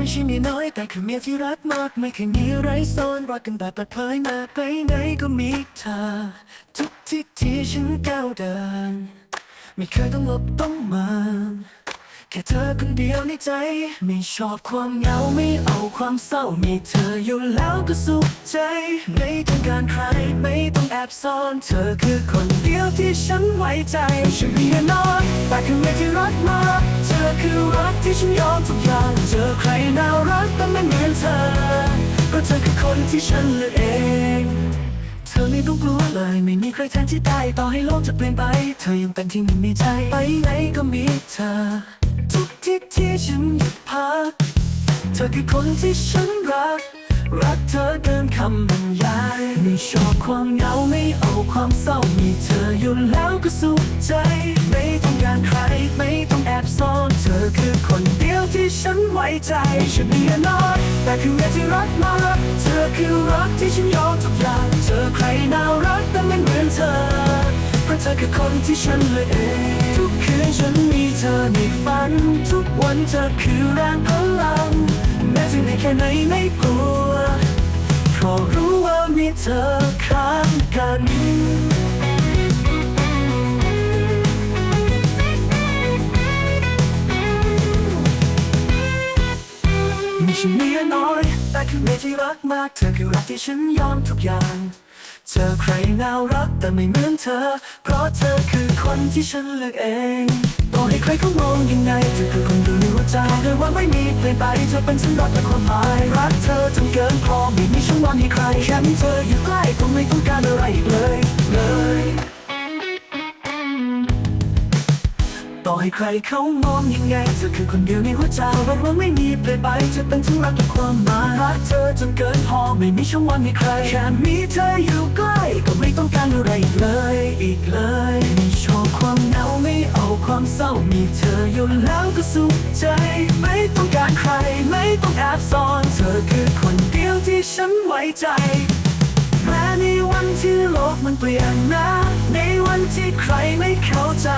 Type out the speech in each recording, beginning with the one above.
ไม่ชีมีน้อยแต่คือเมียที่รักมากไม่เคยมีไรซ่อนรักกันแบบเปิดเผยมาไปไหนก็มีเธอ ทุกที่ที่ฉันก้าวเดิน ไม่เคยต้องหลบต้องมันแค่เธอคนเดียวในใจ ไม่ชอบความเหงาไม่เอาความเศร้า มีเธออยู่แล้วก็สุขใจ ไม่ต้องการใครไม่ต้องแอบซ่อน เธอคือคนเดียวที่ฉันไว้ใจฉันมีแน่นอนแต่คือเมียที่รักมาก คือรักที่ฉันยอมทุกอย่างเจอใครน่ารักแต่ไม่เหมือนเธอเพราะเธอคือคนที่ฉันเลือกเอง เธอไม่ต้องกลัวเลยไม่มีใครแทนที่ได้ต่อให้โลกจะเปลี่ยนไป เธอยังเป็นที่หนึ่งในใจไปไหนก็มีเธอ ทุกที่ที่ฉันหยุดพักเธอคือคนที่ฉันรัก รักเธอเกินคำบรรยายไม่ชอบความเหงาไม่เอาความเศร้ามีเธออยู่แล้วก็สุขใจ ไม่ต้องการใครไม่ ฉันไว้ใจฉันมีแน่นอนแต่คือเมียที่รักมากเธอคือรักที่ฉันยอมทุกอย่างเจอใครน่ารักแต่ไม่เหมือนเธอ เพราะเธอคือคนที่ฉันเลือกเองทุกคืนฉันมีเธอในฝัน ทุกวันเธอคือแรงพลังแม้จะเหนื่อยแค่ไหนไม่กลัวเพราะรู้ว่ามีเธอข้างกัน ฉันมีน้อย แต่คือเมียที่รักมาก เธอคือรักที่ฉันยอมทุกอย่างเจอใครน่ารักแต่ไม่เหมือนเธอ เพราะเธอคือคนที่ฉันเลือกเองต่อให้ใครเขามองยังไงเธอคือคนดูในหัวใจเลยว่าไม่มีเปลี่ยนไปเธอเป็นฉันรักและความหมายรักเธอจนเกินพอไม่มีช่องว่างให้ใครแค่มีเธออยู่ใกล้ก็ไม่ต้องการอะไรอีกเลยเลย ต่อให้ใครเขามองยังไงเธอคือคนเดียวในหัวใจรักว่าไม่มีเปลี่ยนไปจะเป็นทั้งรักและความหมายรักเธอจนเกินพอไม่มีช่องว่างให้ใครแค่มีเธออยู่ใกล้ก็ไม่ต้องการอะไรอีกเลย อีกเลยไม่ชอบความเหงาไม่เอาความเศร้ามีเธออยู่แล้วก็สุขใจ ไม่ต้องการใครไม่ต้องแอบซ่อน เธอคือคนเดียวที่ฉันไว้ใจแม้ในวันที่โลกมันเปลี่ยนนะในวันที่ใครไม่เข้าใจ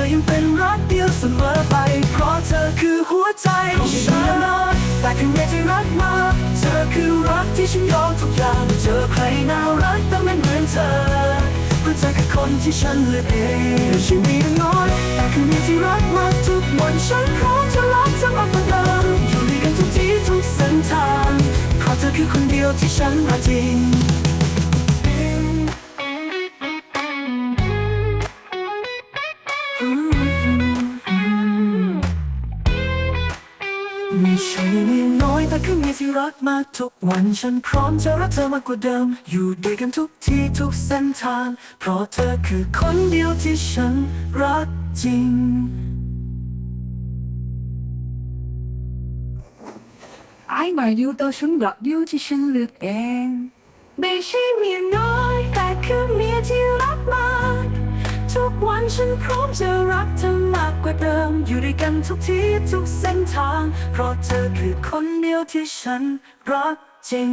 ธอยังเป็นรักเดียวเสมอไป เพราะเธอคือหัวใจของฉันแต่คือเมีที่รักมากเธอคือรักที่ฉันยอมทุกอย่างเจอใครน่ารักแต่ไม่เหมือนเธอเพราะเธอคือคนที่ฉันเลือกเองฉันมีน้อยแต่คือเมีที่รักมากทุกวันฉันพร้อมจะรักเธอมากกว่าเดิมอยู่ด้วยกันทุกที่ทุกเส้นทางเพราะเธอคือคนเดียวที่ฉันรักจริง ม่ใช่มีน้อยแต่คือมีที่รักมากทุกวันฉันพร้อมจะรักเธอมากกว่าเดิม อยู่ด้วยกันทุกที่ทุกเส้นทาง เพราะเธอคือคนเดียวที่ฉันรักจริง ไอ้มาอยู่ตัวฉันรักอยู่ที่ฉันเลือกเอง ไม่ใช่เมียน้อยแต่คือเมียที่รักมาก ทุกวันฉันพร้อมจะรักเธอมากกว่าเดิม อยู่ด้วยกันทุกที่ทุกเส้นทาง เพราะเธอคือคนเดียวที่ฉันรักจริง